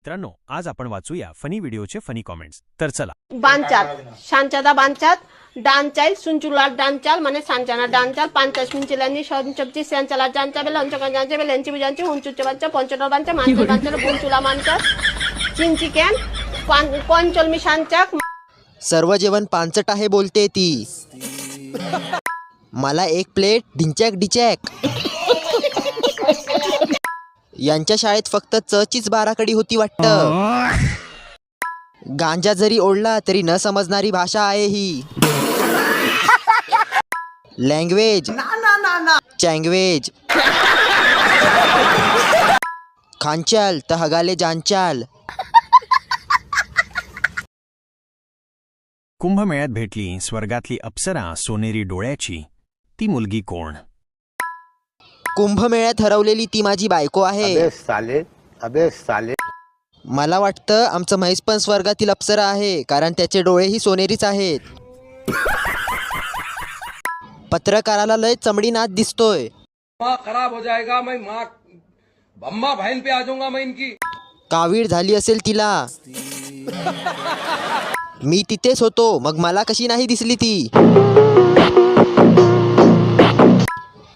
मित्रांनो आज आपण वाचूया फनी व्हिडिओचे फनी कॉमेंट्स तर चला বাঞ্চাল সানচাদা বাঞ্চাত ডান চাইল সুনচুলার ডান চাল মানে সানচানা ডান চাল পাঞ্চাশ মিনচিলানি সঞ্চবচি সিয়ানচালা ডান চাবেল অঞ্চকা জানচে বেল এনচি বুজানচি হুনচুচ্চে বাঞ্চা পঞ্চটর বাঞ্চা মাঞ্চল বাঞ্চল বুনচুলা মাঞ্চা চিনচি ক্যান পঞ্চলমি সানচাক सर्व जेवण पांचट आहे बोलते ती मला एक प्लेट ढिंचॅक डिचॅक यांच्या शाळेत फक्त चचीच बाराकडी होती वाटतं. गांजा जरी ओढला तरी न समजणारी भाषा आहे ही. लँग्वेज. चँग्वेज. खांचाल तर हगाले जानचाल कुंभमेळ्यात भेटली स्वर्गातली अप्सरा सोनेरी डोळ्याची. ती मुलगी कोण? कुंभमेळ्यात हरवलेली ती माझी बायको आहे. अबे साले अबे साले. मला वाटतं आमचं म्हैस पण स्वर्गातील अप्सरा आहे कारण त्याचे डोळेही सोनेरीच आहेत. पत्रकाराला लय चमडी नाच दिसतोय. माँ खराब हो जाएगा मैं माँ अम्मा बहन पे आ जाऊंगा मैं इनकी। कावीळ झाली असेल तिला. मी तिथेच होतो मग मला कशी नाही दिसली ती?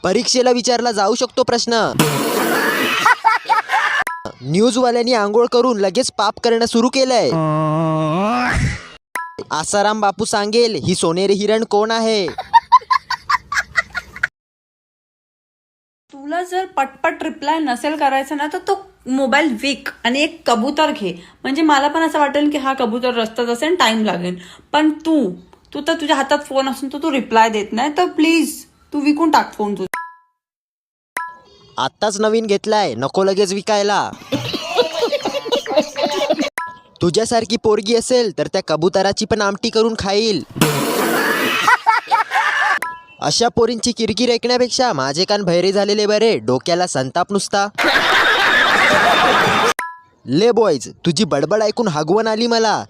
परीक्षेला विचारला जाऊ शकतो प्रश्न. न्यूजवाल्यांनी आंघोळ करून लगेच पाप करणं सुरू केलंय. आसाराम बापू सांगेल ही सोनेरी हिरण कोण आहे? तुला जर पटपट रिप्लाय नसेल करायचा ना तर तो मोबाईल विक आणि एक कबूतर घे. म्हणजे मला पण असं वाटेल की हा कबूतर रस्त्यात असेल टाइम लागेल. पण तू तू तर तुझ्या हातात फोन असून तर तू रिप्लाय देत नाही तर प्लीज तू विकून टाक फोन तुझा. आत्ताच नवीन घेतलाय नको लगेच विकायला. तुझ्यासारखी पोरगी असेल तर त्या कबुतराची पण आमटी करून खाईल. अशा पोरींची किरकिर ऐकण्यापेक्षा माझे कान भैरे झालेले बरे डोक्याला संताप नुसता. ले बॉयज तुझी बडबड ऐकून हागवण आली मला.